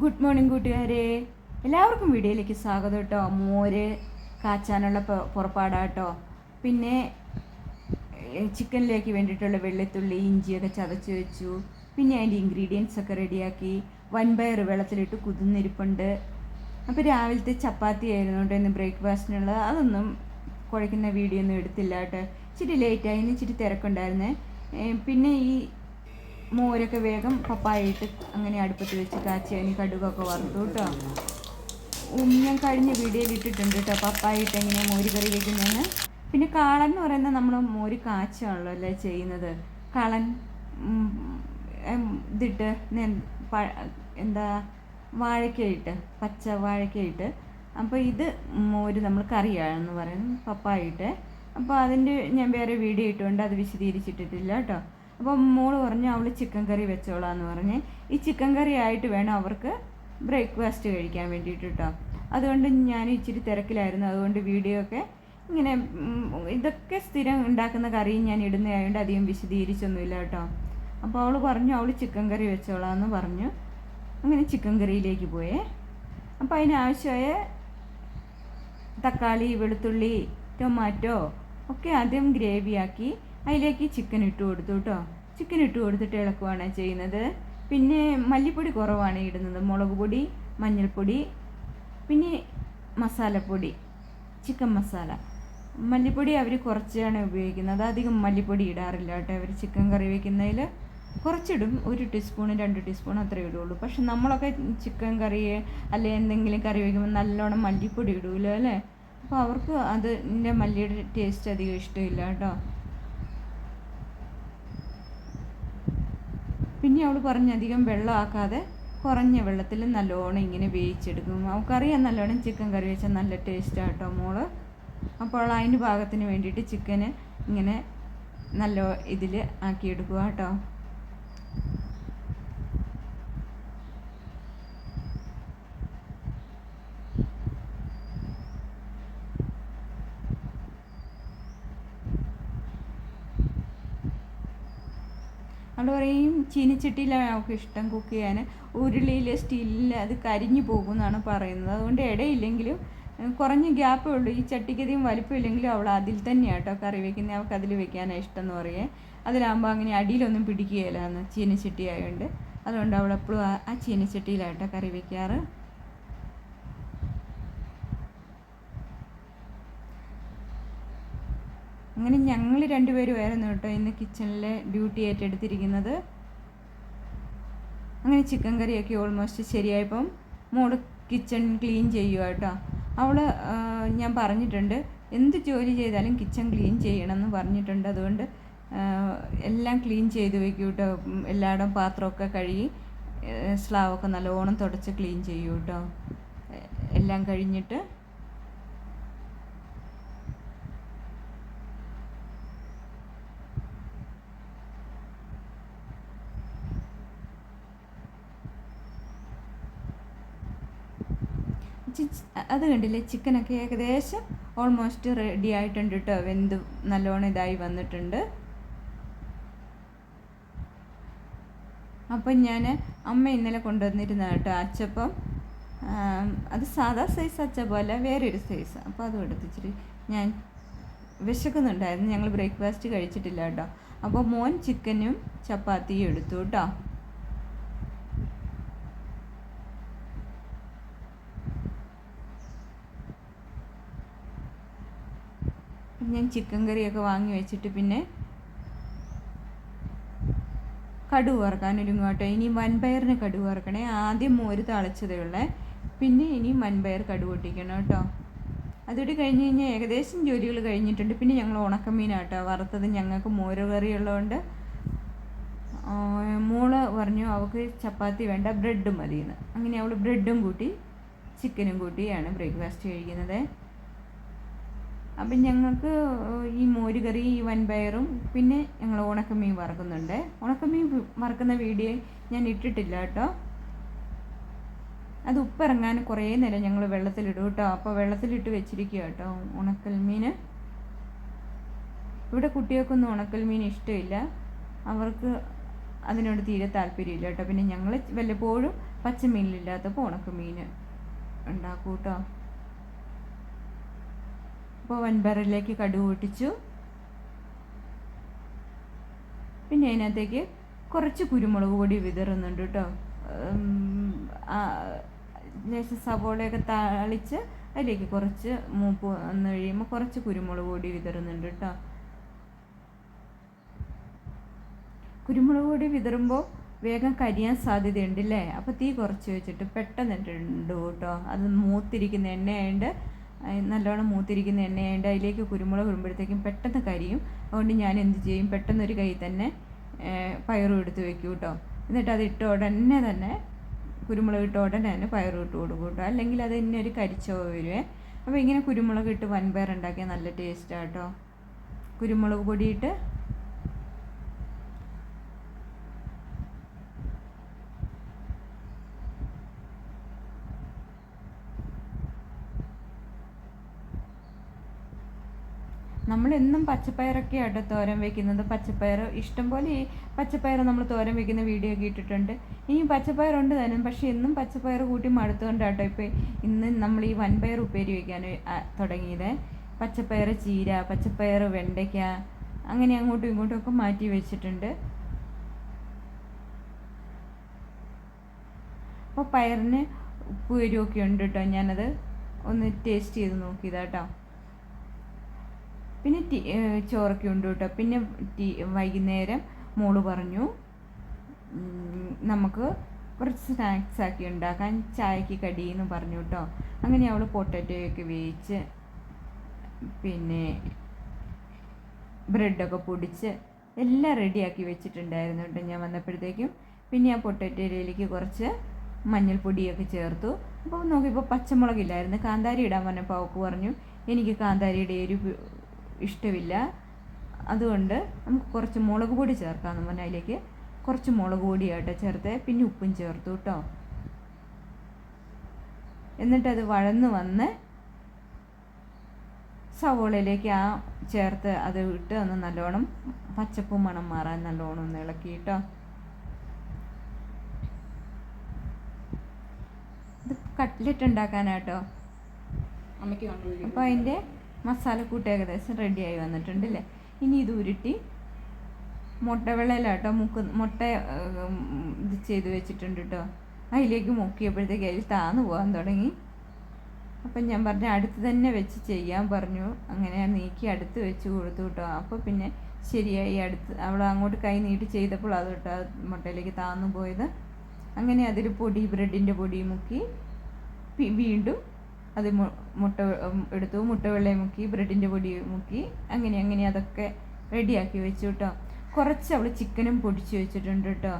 Good morning കൂട്ടുകാരെ. എല്ലാവർക്കും വീഡിയോയിലേക്ക് സ്വാഗതം കേട്ടോ. മോര് കാച്ചാനുള്ള പുറപ്പാടാട്ടോ. പിന്നെ ചിക്കനിലേക്ക് വേണ്ടിയിട്ടുള്ള വെള്ളത്തുള്ളി ഇഞ്ചിയൊക്കെ ചതച്ച് വെച്ചു. പിന്നെ അതിന്റെ ഇൻഗ്രീഡിയൻസ് ഒക്കെ റെഡിയാക്കി വൻപയർ വെള്ളത്തിലിട്ട് കുതിർന്നിരിപ്പുണ്ട്. അപ്പോൾ രാവിലത്തെ ചപ്പാത്തി ആയിരുന്നു കേട്ടോ ഇന്ന് ബ്രേക്ക്ഫാസ്റ്റിനുള്ളത്. അതൊന്നും കുഴക്കുന്ന വീഡിയോ ഒന്നും എടുത്തില്ല കേട്ടോ. ഇച്ചിരി ലേറ്റായി ഇന്ന് ഇച്ചിരി തിരക്കുണ്ടായിരുന്നേ. പിന്നെ ഈ മോരൊക്കെ വേഗം പപ്പായിട്ട് അങ്ങനെ അടുപ്പത്ത് വെച്ച് കാച്ചി അതിന് കടുകൊക്കെ വറുത്തു കേട്ടോ. ഞാൻ കഴിഞ്ഞ വീഡിയോയിൽ ഇട്ടിട്ടുണ്ട് കേട്ടോ. പപ്പായിട്ട് എങ്ങനെയാണ് മോര് കറി വെക്കുന്നതെന്ന് പിന്നെ കാളൻ എന്ന് പറയുന്നത് നമ്മൾ മോര് കാച്ചാണല്ലോ അല്ലേ ചെയ്യുന്നത്. കളൻ ഇതിട്ട് എന്താ വാഴക്കയിട്ട് പച്ച വാഴക്കയിട്ട്. അപ്പോൾ ഇത് മോര് നമ്മൾ കറിയാണെന്ന് പറയും പപ്പായിട്ട്. അപ്പോൾ അതിന്റെ ഞാൻ വേറെ വീഡിയോ ഇട്ടുകൊണ്ട് അത് വിശദീകരിച്ചിട്ടിട്ടില്ല കേട്ടോ. അപ്പോൾ മോൾ പറഞ്ഞു അവൾ ചിക്കൻ കറി വെച്ചോളാന്ന് പറഞ്ഞ്. ഈ ചിക്കൻ കറി ആയിട്ട് വേണം അവർക്ക് ബ്രേക്ക്ഫാസ്റ്റ് കഴിക്കാൻ വേണ്ടിയിട്ട് കേട്ടോ അതുകൊണ്ട് ഞാൻ ഇച്ചിരി തിരക്കിലായിരുന്നു. അതുകൊണ്ട് വീഡിയോ ഒക്കെ ഇങ്ങനെ ഇതൊക്കെ സ്ഥിരം ഉണ്ടാക്കുന്ന കറിയും ഞാൻ ഇടുന്നതായതുകൊണ്ട് അധികം വിശദീകരിച്ചൊന്നുമില്ല കേട്ടോ അപ്പോൾ അവൾ പറഞ്ഞു അവൾ ചിക്കൻ കറി വെച്ചോളാന്ന് പറഞ്ഞു. അങ്ങനെ ചിക്കൻ കറിയിലേക്ക് പോയേ. അപ്പോൾ അതിനാവശ്യമായ തക്കാളി വെളുത്തുള്ളി ടൊമാറ്റോ ഒക്കെ ആദ്യം ഗ്രേവിയാക്കി അതിലേക്ക് ചിക്കൻ ഇട്ട് കൊടുത്തു കേട്ടോ ചിക്കൻ ഇട്ട് കൊടുത്തിട്ട് ഇളക്കുവാണ് ചെയ്യുന്നത്. പിന്നെ മല്ലിപ്പൊടി കുറവാണ് ഇടുന്നത്. മുളക് പൊടി മഞ്ഞൾപ്പൊടി പിന്നെ മസാലപ്പൊടി ചിക്കൻ മസാല. മല്ലിപ്പൊടി അവർ കുറച്ചാണ് ഉപയോഗിക്കുന്നത്. അധികം മല്ലിപ്പൊടി ഇടാറില്ല കേട്ടോ അവർ ചിക്കൻ കറി വയ്ക്കുന്നതിൽ കുറച്ചിടും. ഒരു ടീസ്പൂൺ രണ്ട് ടീസ്പൂൺ അത്രയേ ഇടുള്ളൂ. പക്ഷെ നമ്മളൊക്കെ ചിക്കൻ കറി അല്ലെ എന്തെങ്കിലും കറി വയ്ക്കുമ്പോൾ നല്ലോണം മല്ലിപ്പൊടി ഇടൂല്ലോ അല്ലേ? അപ്പോൾ അവർക്ക് അതിന്റെ മല്ലിയുടെ ടേസ്റ്റ് അധികം ഇഷ്ടമില്ല കേട്ടോ. പിന്നെ അവൾ പറഞ്ഞ് അധികം വെള്ളം ആക്കാതെ കുറഞ്ഞ വെള്ളത്തിൽ നല്ലോണം ഇങ്ങനെ വേവിച്ചെടുക്കും. അവൾക്കറിയാം നല്ലോണം ചിക്കൻ കറി വെച്ചാൽ നല്ല ടേസ്റ്റാണ് കേട്ടോ മോൾ. അപ്പോൾ അതിന്റെ പാകത്തിന് വേണ്ടിയിട്ട് ചിക്കന് ഇങ്ങനെ നല്ല ഇതിൽ ആക്കിയെടുക്കുക കേട്ടോ പറയും ചീനിച്ചട്ടിയിലാണ് അവൾക്ക് ഇഷ്ടം കുക്ക് ചെയ്യാൻ. ഉരുളിയിൽ സ്റ്റീലിൽ അത് കരിഞ്ഞു പോകും എന്നാണ് പറയുന്നത്. അതുകൊണ്ട് ഇടയില്ലെങ്കിലും കുറഞ്ഞ ഗ്യാപ്പേ ഉള്ളൂ. ഈ ചട്ടിക്കധികം വലിപ്പമില്ലെങ്കിലും അവൾ അതിൽ തന്നെയാണ് കേട്ടോ കറി വെക്കുന്നത്. അവൾക്ക് അതിൽ വെക്കാനാണ് ഇഷ്ടം എന്ന് പറയേ. അതിലാകുമ്പോൾ അങ്ങനെ അടിയിലൊന്നും പിടിക്കുകയില്ലാന്ന് ചീനച്ചട്ടി ആയതുകൊണ്ട് അതുകൊണ്ട് അവളെപ്പോഴും ആ- ആ ചീനിച്ചട്ടിയിലാട്ടോ കറി വെക്കാറ്. അങ്ങനെ ഞങ്ങൾ രണ്ടുപേരുമായിരുന്നു കേട്ടോ ഇന്ന് കിച്ചണിലെ ഡ്യൂട്ടി ഏറ്റെടുത്തിരിക്കുന്നത്. അങ്ങനെ ചിക്കൻ കറിയൊക്കെ ഓൾമോസ്റ്റ് ശരിയായപ്പം മോൾ കിച്ചൺ ക്ലീൻ ചെയ്യുക കേട്ടോ. അവൾ ഞാൻ പറഞ്ഞിട്ടുണ്ട് എന്ത് ജോലി ചെയ്താലും കിച്ചൺ ക്ലീൻ ചെയ്യണം എന്ന് പറഞ്ഞിട്ടുണ്ട്. അതുകൊണ്ട് എല്ലാം ക്ലീൻ ചെയ്ത് വെക്കും കേട്ടോ. എല്ലായിടം പാത്രമൊക്കെ കഴുകി സ്ലാവൊക്കെ നല്ലോണം തുടച്ച് ക്ലീൻ ചെയ്യൂ കേട്ടോ. എല്ലാം കഴിഞ്ഞിട്ട് അത് കണ്ടില്ലേ? ചിക്കനൊക്കെ ഏകദേശം ഓൾമോസ്റ്റ് റെഡി ആയിട്ടുണ്ട് കേട്ടോ വെന്ത് നല്ലോണം ഇതായി വന്നിട്ടുണ്ട്. അപ്പം ഞാൻ അമ്മ ഇന്നലെ കൊണ്ടുവന്നിരുന്ന കേട്ടോ അച്ചപ്പം. അത് സാധാ സൈസ് അച്ചപ്പം അല്ല വേറൊരു സൈസ് അപ്പോൾ അത് എടുത്തിച്ചിരി ഞാൻ വിശക്കുന്നുണ്ടായിരുന്നു. ഞങ്ങൾ ബ്രേക്ക്ഫാസ്റ്റ് കഴിച്ചിട്ടില്ല കേട്ടോ അപ്പോൾ മോൻ ചിക്കനും ചപ്പാത്തിയും എടുത്തു കേട്ടോ ഞാൻ ചിക്കൻ കറിയൊക്കെ വാങ്ങി വെച്ചിട്ട് പിന്നെ കടുക് വറുക്കാൻ കേട്ടോ. ഇനി വൻപയറിന് കടുക് വറുക്കണേ. ആദ്യം മോര് തളച്ചതേ ഉള്ളേ. പിന്നെ ഇനി വൻപയർ കടുക് പൊട്ടിക്കണം കേട്ടോ. അതോടെ കഴിഞ്ഞ് കഴിഞ്ഞാൽ ഏകദേശം ജോലികൾ കഴിഞ്ഞിട്ടുണ്ട്. പിന്നെ ഞങ്ങൾ ഉണക്കമീനാട്ടോ വറുത്തത്. ഞങ്ങൾക്ക് മോര് കറി ഉള്ളതുകൊണ്ട് മോൾ പറഞ്ഞു അവൾക്ക് ചപ്പാത്തി വേണ്ട ബ്രെഡ് മതിയെന്ന്. അങ്ങനെ അവൾ ബ്രെഡും കൂട്ടി ചിക്കനും കൂട്ടിയാണ് ബ്രേക്ക്ഫാസ്റ്റ് കഴിക്കുന്നത്. അപ്പം ഞങ്ങൾക്ക് ഈ മോരുകറി ഈ വൻപയറും പിന്നെ ഞങ്ങൾ ഉണക്കമീൻ വറക്കുന്നുണ്ട്. ഉണക്കമീൻ വറക്കുന്ന വീഡിയോ ഞാൻ ഇട്ടിട്ടില്ല കേട്ടോ. അത് ഉപ്പിറങ്ങാൻ കുറേ നേരം ഞങ്ങൾ വെള്ളത്തിലിടും കേട്ടോ. അപ്പോൾ വെള്ളത്തിലിട്ട് വെച്ചിരിക്കുക കേട്ടോ ഉണക്കൽ മീൻ ഇവിടെ കുട്ടികൾക്കൊന്നും ഉണക്കൽ മീൻ ഇഷ്ടമില്ല. അവർക്ക് അതിനോട് തീരെ താല്പര്യമില്ല കേട്ടോ. പിന്നെ ഞങ്ങൾ വല്ലപ്പോഴും പച്ചമീനിലില്ലാത്തപ്പോൾ ഉണക്കമീൻ ഉണ്ടാക്കും കേട്ടോ. അപ്പോൾ വൻപയറിലേക്ക് കടുക് പൊട്ടിച്ചു പിന്നെ അതിനകത്തേക്ക് കുറച്ച് കുരുമുളക് പൊടി വിതറുന്നുണ്ട് കേട്ടോ. ലേശം സവോളയൊക്കെ താളിച്ച് അതിലേക്ക് കുറച്ച് മൂപ്പ് വന്നു കഴിയുമ്പോൾ കുറച്ച് കുരുമുളക് പൊടി വിതറുന്നുണ്ട് കേട്ടോ. കുരുമുളക് പൊടി വിതറുമ്പോൾ വേഗം കരിയാൻ സാധ്യതയുണ്ടല്ലേ അപ്പോൾ തീ കുറച്ച് വെച്ചിട്ട് പെട്ടെന്ന് ഇട്ടുണ്ട് കേട്ടോ. അത് മൂത്തിരിക്കുന്ന എണ്ണയായതുകൊണ്ട് നല്ലോണം മൂത്തിരിക്കുന്ന എണ്ണയായതുകൊണ്ട് അതിലേക്ക് കുരുമുളക് ഇടുമ്പോഴത്തേക്കും പെട്ടെന്ന് കരിയും. അതുകൊണ്ട് ഞാൻ എന്ത് ചെയ്യും? പെട്ടെന്ന് ഒരു കൈ തന്നെ പയറും എടുത്ത് വെക്കും കേട്ടോ. എന്നിട്ട് അത് ഇട്ട ഉടനെ തന്നെ കുരുമുളക് ഇട്ട ഉടനെ തന്നെ പയറും ഇട്ട് കൊടുക്കും കേട്ടോ. അല്ലെങ്കിൽ അത് തന്നെ ഒരു കരിച്ചോ വരുവേ. അപ്പോൾ ഇങ്ങനെ കുരുമുളക് ഇട്ട് വൻപയർ ഉണ്ടാക്കിയാൽ നല്ല ടേസ്റ്റാണ് കേട്ടോ. കുരുമുളക് പൊടിയിട്ട് നമ്മളെന്നും പച്ചപ്പയറൊക്കെ ആട്ടോ തോരൻ വെക്കുന്നത്. പച്ചപ്പയർ ഇഷ്ടംപോലെ പച്ചപ്പയർ നമ്മൾ തോരൻ വെക്കുന്ന വീഡിയോ ഒക്കെ ഇട്ടിട്ടുണ്ട്. ഇനി പച്ചപ്പയറുണ്ട് തന്നെ പക്ഷേ എന്നും പച്ചപ്പയർ കൂട്ടി മടുത്തുകൊണ്ടാട്ടോ ഇപ്പോൾ ഇന്ന് നമ്മൾ ഈ വൻപയർ ഉപ്പേരി വയ്ക്കാൻ തുടങ്ങിയത്. പച്ചപ്പയർ ചീര പച്ചപ്പയർ വെണ്ടയ്ക്ക അങ്ങനെ അങ്ങോട്ടും ഇങ്ങോട്ടും ഒക്കെ മാറ്റി വെച്ചിട്ടുണ്ട്. അപ്പോൾ പയറിന് ഉപ്പ് എരിവൊക്കെ ഉണ്ട് കേട്ടോ ഞാനത്. ഒന്ന് ടേസ്റ്റ് ചെയ്ത് നോക്കിയതാട്ടോ. പിന്നെ ടീ ചോറൊക്കെ ഉണ്ട് കേട്ടോ. പിന്നെ ടീ വൈകുന്നേരം മോൾ പറഞ്ഞു നമുക്ക് കുറച്ച് സ്നാക്സ് ആക്കി ഉണ്ടാക്കാൻ ചായക്ക് കടി എന്ന് പറഞ്ഞു കേട്ടോ. അങ്ങനെ അവൾ പൊട്ടറ്റോയൊക്കെ വേവിച്ച് പിന്നെ ബ്രെഡൊക്കെ പൊടിച്ച് എല്ലാം റെഡിയാക്കി വെച്ചിട്ടുണ്ടായിരുന്നു കേട്ടോ ഞാൻ വന്നപ്പോഴത്തേക്കും. പിന്നെ ആ പൊട്ടറ്റോയിലേക്ക് കുറച്ച് മഞ്ഞൾപ്പൊടിയൊക്കെ ചേർത്തു. അപ്പോൾ നോക്കിയപ്പോൾ പച്ചമുളകില്ലായിരുന്നു കാന്താരി ഇടാൻ പറഞ്ഞപ്പോൾ അവൾക്ക് പറഞ്ഞു എനിക്ക് കാന്താരിയുടെ എരിവ് ഇഷ്ടമില്ല. അതുകൊണ്ട് നമുക്ക് കുറച്ച് മുളക് പൊടി ചേർക്കാമെന്ന് പറഞ്ഞാൽ അതിലേക്ക് കുറച്ച് മുളക് പൊടിയായിട്ട് ചേർത്ത് പിന്നെ ഉപ്പും ചേർത്തു കേട്ടോ. എന്നിട്ടത് വഴന്ന് വന്ന് സവോളയിലേക്ക് ആ ചേർത്ത് അത് ഇട്ട് ഒന്ന് നല്ലോണം പച്ചപ്പും മണം മാറാൻ നല്ലോണം ഒന്ന് ഇളക്കി കേട്ടോ. ഇത് കട്ട്ലറ്റ് ഉണ്ടാക്കാനാട്ടോ. അപ്പോൾ അതിന്റെ മസാലക്കൂട്ട് ഏകദേശം റെഡിയായി വന്നിട്ടുണ്ട് അല്ലേ ഇനി ഇത് ഉരുട്ടി മുട്ട വെള്ളയിലാട്ടോ മുക്ക് മുട്ട ഇത് ചെയ്ത് വെച്ചിട്ടുണ്ട് കേട്ടോ അതിലേക്ക് മുക്കിയപ്പോഴത്തേക്ക് അതിൽ താന്ന് പോകാൻ തുടങ്ങി. അപ്പം ഞാൻ പറഞ്ഞു അടുത്ത് തന്നെ വെച്ച് ചെയ്യാൻ പറഞ്ഞു. അങ്ങനെ നീക്കി അടുത്ത് വെച്ച് കൊടുത്തു കേട്ടോ അപ്പോൾ പിന്നെ ശരിയായി അടുത്ത്. അവൾ അങ്ങോട്ട് കൈ നീട്ടി ചെയ്തപ്പോൾ അത് കേട്ടോ മുട്ടയിലേക്ക് താന്നു പോയത്. അങ്ങനെ അതിൽ പൊടി ബ്രെഡിന്റെ പൊടി മുക്കി വീണ്ടും അത് മുട്ട എടുത്തു മുട്ട വെള്ളയും മുക്കി ബ്രെഡിന്റെ പൊടി മുക്കി അങ്ങനെ അങ്ങനെ അതൊക്കെ റെഡിയാക്കി വെച്ചു കേട്ടോ കുറച്ച് അവൾ ചിക്കനും പൊടിച്ച് വെച്ചിട്ടുണ്ട് കേട്ടോ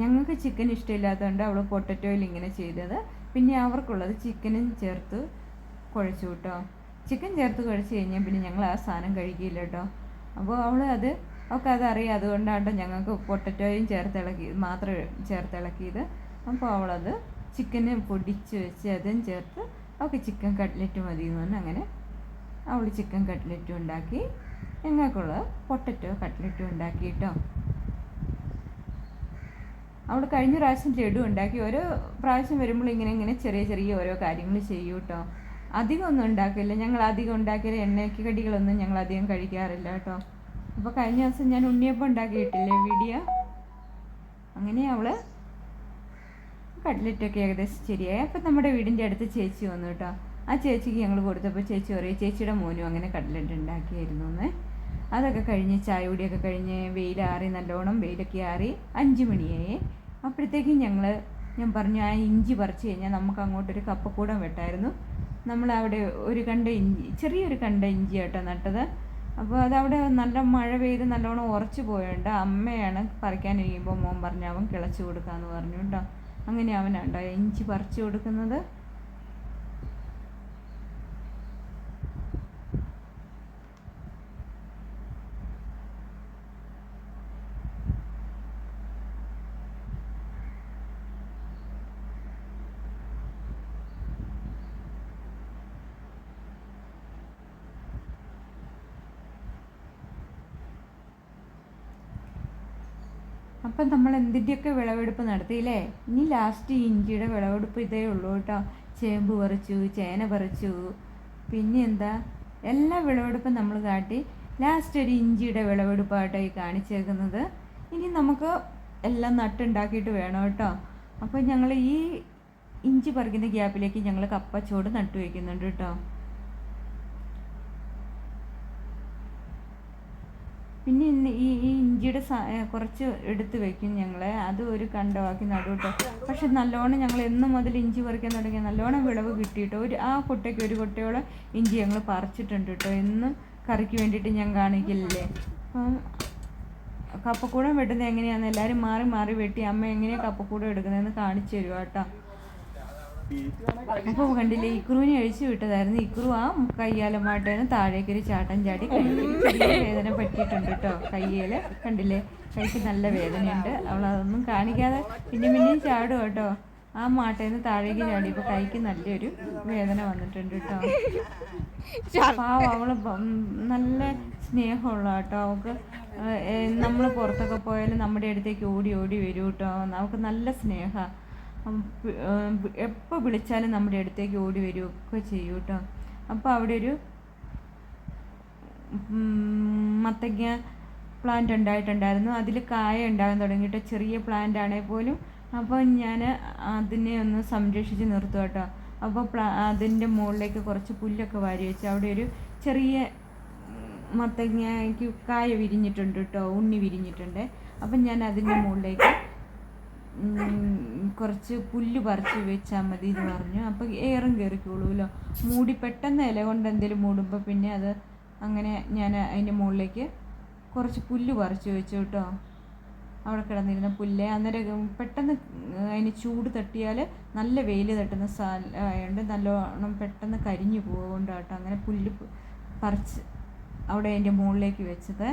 ഞങ്ങൾക്ക് ചിക്കൻ ഇഷ്ടമില്ലാത്തതുകൊണ്ട് അവൾ പൊട്ടറ്റോയിൽ ഇങ്ങനെ ചെയ്തത്. പിന്നെ അവർക്കുള്ളത് ചിക്കനും ചേർത്ത് കുഴച്ചു കേട്ടോ ചിക്കൻ ചേർത്ത് കുഴച്ച് കഴിഞ്ഞാൽ പിന്നെ ഞങ്ങൾ ആ സാധനം കഴിക്കില്ല കേട്ടോ അപ്പോൾ അവൾ അത് ഒക്കെ അതറിയാം അതുകൊണ്ടാണ് ഞങ്ങൾക്ക് പൊട്ടറ്റോയും ചേർത്തിളക്കി മാത്രം ചേർത്തിളക്കിയത്. അപ്പോൾ അവളത് ചിക്കന് പൊടിച്ച് വെച്ച് അതും ചേർത്ത് അവൾക്ക് ചിക്കൻ കട്ട്ലറ്റ് മതി എന്ന് പറഞ്ഞ് അങ്ങനെ അവൾ ചിക്കൻ കട്ട്ലറ്റും ഉണ്ടാക്കി. ഞങ്ങൾക്കുള്ള പൊട്ടറ്റോ കട്ട്ലറ്റും ഉണ്ടാക്കി കേട്ടോ. അവൾ കഴിഞ്ഞ പ്രാവശ്യം ലഡു ഉണ്ടാക്കി. ഓരോ പ്രാവശ്യം വരുമ്പോൾ ഇങ്ങനെ ഇങ്ങനെ ചെറിയ ചെറിയ ഓരോ കാര്യങ്ങൾ ചെയ്യൂ കേട്ടോ. അധികം ഒന്നും ഉണ്ടാക്കില്ല. ഞങ്ങൾ അധികം ഉണ്ടാക്കിയ എണ്ണയ്ക്ക് കടികളൊന്നും ഞങ്ങൾ അധികം കഴിക്കാറില്ല കേട്ടോ. അപ്പോൾ കഴിഞ്ഞ ദിവസം ഞാൻ ഉണ്ണിയപ്പം ഉണ്ടാക്കിയിട്ടില്ലേ വീഡിയോ? അങ്ങനെ അവൾ കട്ട്ലറ്റൊക്കെ ഏകദേശം ശരിയായി. അപ്പം നമ്മുടെ വീടിന്റെ അടുത്ത് ചേച്ചി വന്നു കേട്ടോ. ആ ചേച്ചിക്ക് ഞങ്ങൾ കൊടുത്തപ്പോൾ ചേച്ചി പറയും ചേച്ചിയുടെ മോനും അങ്ങനെ കട്ട്ലറ്റ് ഉണ്ടാക്കിയായിരുന്നു എന്ന് അതൊക്കെ കഴിഞ്ഞ് ചായ കുടിയൊക്കെ കഴിഞ്ഞ് വെയിലാറി നല്ലോണം വെയിലൊക്കെ ആറി അഞ്ച് മണിയായി. അപ്പോഴത്തേക്കും ഞങ്ങൾ ഞാൻ പറഞ്ഞു ആ ഇഞ്ചി പറിച്ചു കഴിഞ്ഞാൽ നമുക്ക് അങ്ങോട്ടൊരു കപ്പക്കൂടം വെട്ടായിരുന്നു. നമ്മൾ അവിടെ ഒരു കണ്ട ഇഞ്ചി ചെറിയൊരു കണ്ട ഇഞ്ചി ആട്ടോ നട്ടത്. അപ്പോൾ അതവിടെ നല്ല മഴ പെയ്ത് നല്ലോണം ഉറച്ചു പോയോണ്ട് അമ്മയാണ് പറിക്കാൻ കഴിയുമ്പോൾ മോൻ പറഞ്ഞു അവൻ കിളച്ചു കൊടുക്കാമെന്ന് പറഞ്ഞു കേട്ടോ. അങ്ങനെ അവനുണ്ടോ ഇഞ്ചി പറിച്ചു കൊടുക്കുന്നത്. അപ്പം നമ്മൾ എന്തിന്റെയൊക്കെ വിളവെടുപ്പ് നടത്തിയില്ലേ ഇനി ലാസ്റ്റ് ഇഞ്ചിയുടെ വിളവെടുപ്പ് ഇതേ ഉള്ളൂ കേട്ടോ. ചേമ്പ് പറിച്ചു ചേന പറിച്ചു പിന്നെ എന്താ? എല്ലാ വിളവെടുപ്പും നമ്മൾ കാട്ടി ലാസ്റ്റ് ഒരു ഇഞ്ചിയുടെ വിളവെടുപ്പായിട്ടോ ഈ കാണിച്ചേക്കുന്നത്. ഇനി നമുക്ക് എല്ലാം നട്ടുണ്ടാക്കിയിട്ട് വേണം കേട്ടോ. അപ്പോൾ ഞങ്ങൾ ഈ ഇഞ്ചി പറിക്കുന്ന ഗ്യാപ്പിലേക്ക് ഞങ്ങൾ കപ്പച്ചോട് നട്ടു വയ്ക്കുന്നുണ്ട് കേട്ടോ. പിന്നെ ഇന്ന് ഈ ഈ ഇഞ്ചിയുടെ കുറച്ച് എടുത്ത് വെക്കും ഞങ്ങൾ അത് ഒരു കണ്ടമാക്കി നടുവിട്ട്. പക്ഷെ നല്ലോണം ഞങ്ങൾ എന്ന് മുതൽ ഇഞ്ചി പറിക്കാൻ തുടങ്ങിയ നല്ലോണം വിളവ് കിട്ടിയിട്ടോ. ഒരു ആ കൊട്ടയ്ക്ക് ഒരു കൊട്ടയോളം ഇഞ്ചി ഞങ്ങൾ പറിച്ചിട്ടുണ്ട് കേട്ടോ എന്നും കറിക്ക് വേണ്ടിയിട്ട് ഞാൻ കാണിക്കില്ലേ അപ്പം കപ്പക്കൂടം വെട്ടുന്നത് എങ്ങനെയാണെന്ന് എല്ലാവരും മാറി മാറി വെട്ടി അമ്മ എങ്ങനെയാണ് കപ്പക്കൂടം എടുക്കുന്നതെന്ന് കാണിച്ചു തരുവാട്ടോ അപ്പോൾ കണ്ടില്ലേ ഇക്രുവിനെ അഴിച്ചു വിട്ടതായിരുന്നു. ഇക്രു ആ കയ്യാലമാട്ടേന് താഴേക്ക് ഒരു ചാട്ടം ചാടി വേദന പറ്റിയിട്ടുണ്ട് കേട്ടോ കയ്യിൽ കണ്ടില്ലേ? കൈക്ക് നല്ല വേദനയുണ്ട്. അവൾ അതൊന്നും കാണിക്കാതെ പിന്നെ പിന്നെയും ചാടും കേട്ടോ ആ മാട്ടേന്ന് താഴേക്ക് ചാടി. ഇപ്പൊ കൈക്ക് നല്ലൊരു വേദന വന്നിട്ടുണ്ട് കേട്ടോ പാവ അവൾ നല്ല സ്നേഹമുള്ള കേട്ടോ അവൾക്ക് നമ്മൾ പുറത്തൊക്കെ പോയാലും നമ്മുടെ അടുത്തേക്ക് ഓടി ഓടി വരും കേട്ടോ നമുക്ക് നല്ല സ്നേഹമാണ് എപ്പോൾ വിളിച്ചാലും നമ്മുടെ അടുത്തേക്ക് ഓടി വരികയൊക്കെ ചെയ്യും കേട്ടോ അപ്പോൾ അവിടെ ഒരു മത്തങ്ങ പ്ലാന്റ് ഉണ്ടായിട്ടുണ്ടായിരുന്നു. അതിൽ കായ ഉണ്ടാകാൻ തുടങ്ങിയിട്ട് ചെറിയ പ്ലാന്റ് ആണെങ്കിൽ പോലും. അപ്പോൾ ഞാൻ അതിനെ ഒന്ന് സംരക്ഷിച്ച് നിർത്തും കേട്ടോ. അപ്പോൾ പ്ലാ അതിന്റെ മുകളിലേക്ക് കുറച്ച് പുല്ലൊക്കെ വാരി വെച്ച് അവിടെ ഒരു ചെറിയ മത്തങ്ങയ്ക്ക് കായ വിരിഞ്ഞിട്ടുണ്ട് കേട്ടോ. ഉണ്ണി വിരിഞ്ഞിട്ടുണ്ട്. അപ്പം ഞാൻ അതിന്റെ മുകളിലേക്ക് കുറച്ച് പുല്ല് പറിച്ച് വെച്ചാൽ മതി എന്ന് പറഞ്ഞു. അപ്പോൾ എയറും കയറിക്കോളൂല്ലോ മൂടി പെട്ടെന്ന് ഇല കൊണ്ട് എന്തെങ്കിലും മൂടുമ്പോൾ പിന്നെ അത് അങ്ങനെ ഞാൻ അതിന്റെ മുകളിലേക്ക് കുറച്ച് പുല്ല് പറിച്ച് വെച്ചു കേട്ടോ. അവിടെ കിടന്നിരുന്ന പുല്ല്. അന്നേരം പെട്ടെന്ന് അതിന് ചൂട് തട്ടിയാൽ നല്ല വെയിൽ തട്ടുന്ന സ്ഥലമായതുകൊണ്ട് നല്ലോണം പെട്ടെന്ന് കരിഞ്ഞു പോകുകൊണ്ട് കേട്ടോ. അങ്ങനെ പുല്ല് പറിച്ച് അവിടെ അതിന്റെ മുകളിലേക്ക് വെച്ചത്.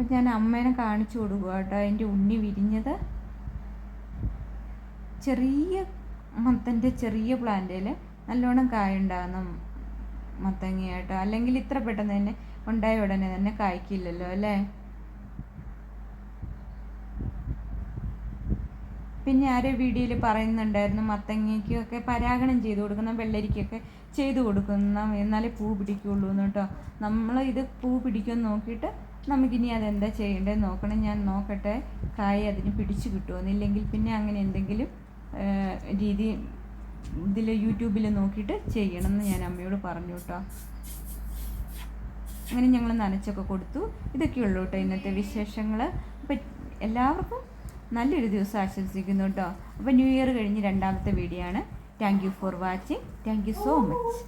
അപ്പം ഞാൻ അമ്മേനെ കാണിച്ചു കൊടുക്കുക കേട്ടോ. അതിന്റെ ഉണ്ണി വിരിഞ്ഞത്. ചെറിയ മത്തന്റെ ചെറിയ പ്ലാന്റിൽ നല്ലോണം കായ ഉണ്ടാകുന്ന മത്തങ്ങയാട്ടോ. അല്ലെങ്കിൽ ഇത്ര പെട്ടെന്ന് തന്നെ ഉണ്ടായ ഉടനെ തന്നെ കായ്ക്കില്ലല്ലോ അല്ലേ? പിന്നെ ആരോ വീഡിയോയിൽ പറയുന്നുണ്ടായിരുന്നു മത്തങ്ങയ്ക്കൊക്കെ പരാഗണം ചെയ്തു കൊടുക്കുന്ന വെള്ളരിക്കൊക്കെ ചെയ്തു കൊടുക്കുന്ന എന്നാലേ പൂ പിടിക്കുള്ളൂ എന്ന് കേട്ടോ. നമ്മൾ ഇത് പൂ പിടിക്കുമെന്ന് നോക്കിയിട്ട് നമുക്കിനി അതെന്താ ചെയ്യേണ്ടത് നോക്കണം. ഞാൻ നോക്കട്ടെ കായ് അതിന് പിടിച്ചു കിട്ടുമെന്നില്ലെങ്കിൽ പിന്നെ അങ്ങനെ എന്തെങ്കിലും രീതി ഇതിൽ യൂട്യൂബിൽ നോക്കിയിട്ട് ചെയ്യണം എന്ന് ഞാൻ അമ്മയോട് പറഞ്ഞു കേട്ടോ. അങ്ങനെ ഞങ്ങൾ നനച്ചൊക്കെ കൊടുത്തു. ഇതൊക്കെയുള്ളൂ കേട്ടോ ഇന്നത്തെ വിശേഷങ്ങൾ. അപ്പം എല്ലാവർക്കും നല്ലൊരു ദിവസം ആശംസിക്കുന്നു കേട്ടോ. അപ്പോൾ ന്യൂ ഇയർ കഴിഞ്ഞ് രണ്ടാമത്തെ വീഡിയോ ആണ്. Thank you for watching thank you so much